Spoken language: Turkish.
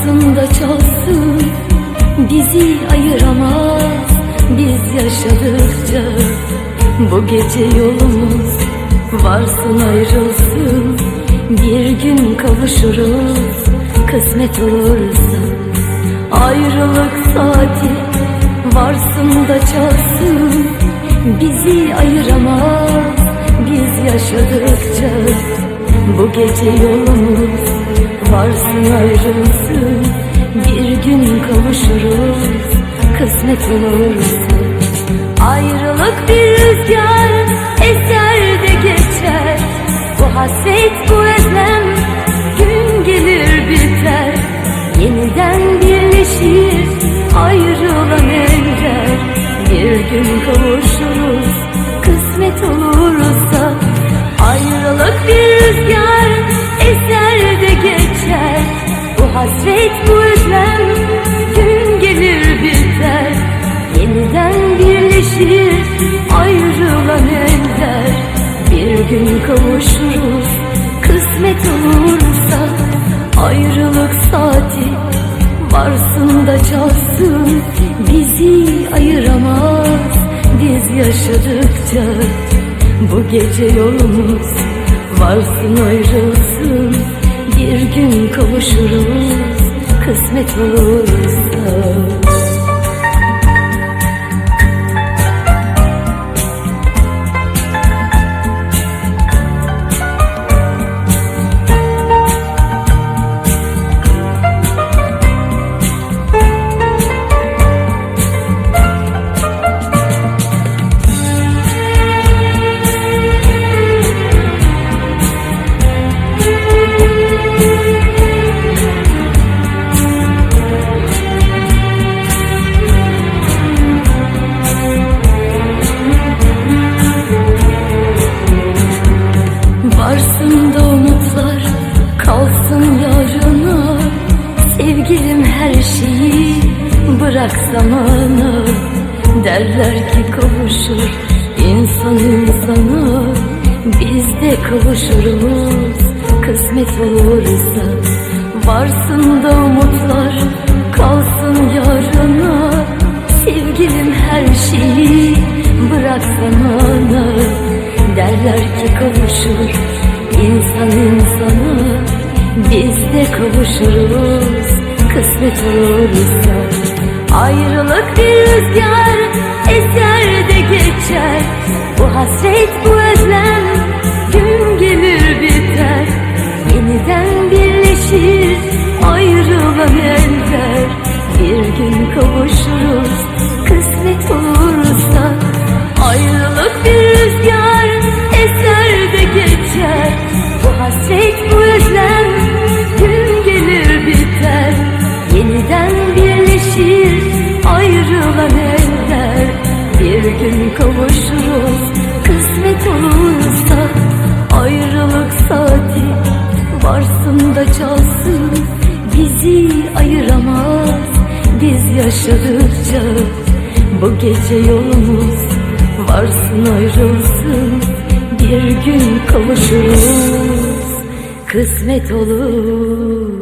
aslında çalsın Bizi ayıramaz. Biz yaşadıkça Bu gece yolumuz varsın ayrılsın. Bir gün kavuşuruz kısmet olursa. Ayrılık saati varsın da çalsın. Bizi ayıramaz. Biz yaşadıkça Bu gece yolumuz varsın ayrılsın. Bir gün kavuşuruz kısmet olursa Ayrılık bir rüzgar eser de geçer. Bu hasret bu özlem gün gelir biter. Yeniden birleşir ayrılan eller Bir gün kavuşuruz kavuşuruz kısmet olursa Ayrılık saati varsın da çalsın. Bizi ayıramaz biz yaşadıkça. Bu gece yolumuz varsın ayrılsın. Bir gün kavuşuruz. Kısmet olursa bırak zamana Derler ki kavuşur insan insana Biz de kavuşuruz kısmet olursa. Varsın da umutlar kalsın yarına. Sevgilim her şeyi bırak zamana Derler ki kavuşur insan insana Biz de kavuşuruz kısmet olursa Ayrılık bir rüzgar eser de geçer. Bu hasret bu özlem gün gelir biter. Yeniden birleşir ayrılan eller Bir gün kavuşuruz da çalsın bizi ayıramaz. Biz yaşadıkça bu gece yolumuz Varsın ayrılsın bir gün kavuşuruz. Kısmet olursa.